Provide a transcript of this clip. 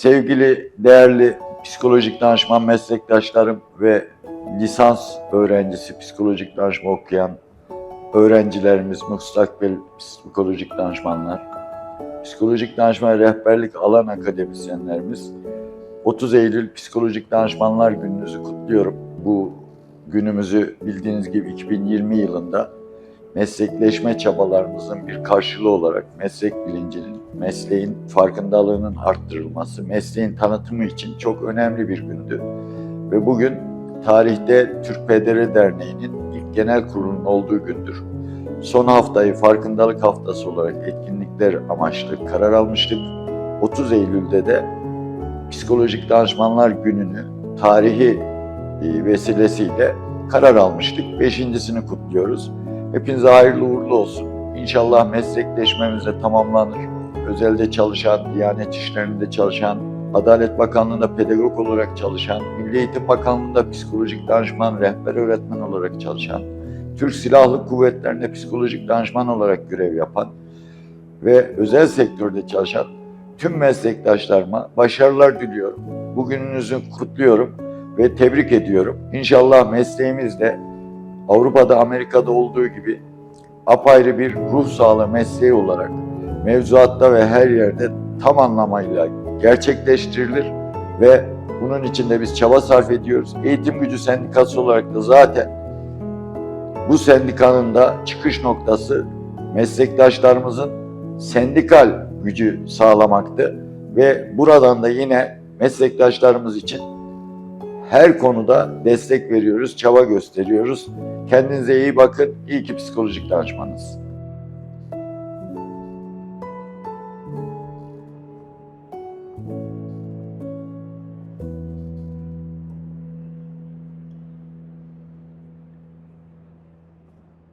Sevgili değerli psikolojik danışman meslektaşlarım ve lisans öğrencisi psikolojik danışma okuyan öğrencilerimiz, müstakbel psikolojik danışmanlar, psikolojik danışma rehberlik alan akademisyenlerimiz 30 Eylül Psikolojik Danışmanlar Gününüzü kutluyorum. Bu günümüzü bildiğiniz gibi 2020 yılında meslekleşme çabalarımızın bir karşılığı olarak meslek bilincinin, mesleğin farkındalığının arttırılması, mesleğin tanıtımı için çok önemli bir gündü. Ve bugün tarihte Türk PDR Derneği'nin ilk genel kurulunun olduğu gündür. Son haftayı farkındalık haftası olarak etkinlikler amaçlı karar almıştık. 30 Eylül'de de Psikolojik Danışmanlar Günü'nü tarihi e, vesilesiyle karar almıştık. Beşincisini kutluyoruz. Hepinize hayırlı uğurlu olsun. İnşallah meslekleşmemiz tamamlanır. Özelde çalışan, Diyanet İşleri'nde çalışan, Adalet Bakanlığı'nda pedagog olarak çalışan, Milli Eğitim Bakanlığı'nda psikolojik danışman, rehber öğretmen olarak çalışan, Türk Silahlı Kuvvetleri'nde psikolojik danışman olarak görev yapan ve özel sektörde çalışan tüm meslektaşlarıma başarılar diliyorum. Bugününüzü kutluyorum ve tebrik ediyorum. İnşallah mesleğimizde Avrupa'da, Amerika'da olduğu gibi apayrı bir ruh sağlığı mesleği olarak mevzuatta ve her yerde tam anlamıyla gerçekleştirilir ve bunun için de biz çaba sarf ediyoruz. Eğitim Gücü Sendikası olarak da zaten bu sendikanın da çıkış noktası meslektaşlarımızın sendikal gücü sağlamaktı ve buradan da yine meslektaşlarımız için her konuda destek veriyoruz, çaba gösteriyoruz. Kendinize iyi bakın. İyi ki psikolojik danışmanız.